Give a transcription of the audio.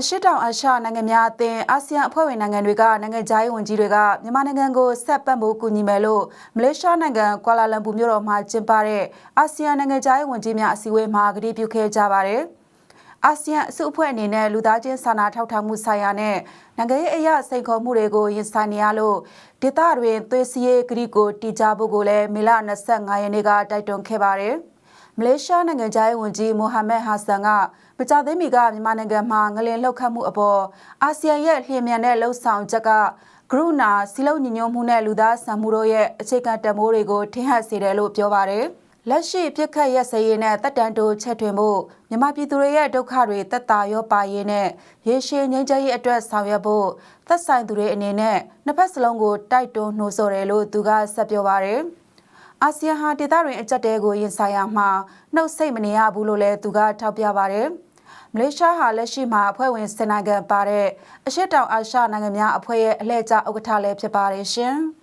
အရှိတောင်အာရှနိုင်ငံများအသင်းအာဆီယံအဖွဲ့ဝင်နိုင်ငံတွေကနိုင်ငံခြားရေးဝန်ကြီးတွေကမြန်မာနိုင်ငံကိုဆက်ပတ်ဖို့ကူညီမယ်လို့မလေးရှားနိုင်ငံကွာလာလမ်ပူမြို့တော်မှာကျင်းပတဲ့အာဆီယံနိုင်ငံခြားရေးဝန်ကြီးများအစည်းအဝေးမှာကတိပြုခဲ့ကြပါတယ်။အာဆီယံအစုအဖွဲ့အနေနဲ့လူသားချင်းစာနာထောက်ထားမှုဆိုင်ရာနဲ့နိုင်ငံရေးအရာစိန်ခေါ်မှုတွေကိုရင်ဆိုင်နေရလို့ဒေသတွင်သွေးစည်းရေးကတိကိုတည်ကြဖို့ကိုလည်းမေလ25ရက်နေ့ကတိုက်တွန်းခဲ့ပါတယ်။ မလေးရှားနိုင်ငံသားရေးဝန်ကြီးမိုဟာမက်ဟာဆန်ကမကြသေးမီကမြန်မာနိုင်ငံမှာငလင်လှုပ်ခတ်မှုအပေါ်အာဆီယံရဲ့လျင်မြန်တဲ့လှုပ်ဆောင်ချက်ကဂရုဏာစီလုံးညီညွတ်မှုနဲ့လူသားဆန်မှုတို့ရဲ့အခြေခံတမိုးတွေကိုထင်ဟပ်စေတယ်လို့ပြောပါတယ်။လက်ရှိပြစ်ခတ်ရက်စရေးနဲ့တက်တန်တိုချက်ထွင်မှုမြန်မာပြည်သူတွေရဲ့ဒုက္ခတွေတက်တာရောပါရေးနဲ့ရေရှည်ငြိမ်းချမ်းရေးအတွက်ဆောင်ရွက်ဖို့သက်ဆိုင်သူတွေအနေနဲ့နှစ်ဖက်စလုံးကိုတိုက်တွန်းနှိုးဆော်တယ်လို့သူကဆက်ပြောပါတယ်။ အာဆီယံဟာဒေသတွင်အကြက်တဲကိုရင်ဆိုင်ရမှာနှုတ်ဆက်မနေရဘူးလို့လည်းသူကထောက်ပြပါတယ်။မလေးရှားဟာလက်ရှိမှာအဖွဲ့ဝင်စင်နိုင်ငံပါတဲ့အရှေ့တောင်အာရှနိုင်ငံများအဖွဲ့ရဲ့အလှည့်ကျဥက္ကဋ္ဌလည်းဖြစ်ပါတယ်ရှင်။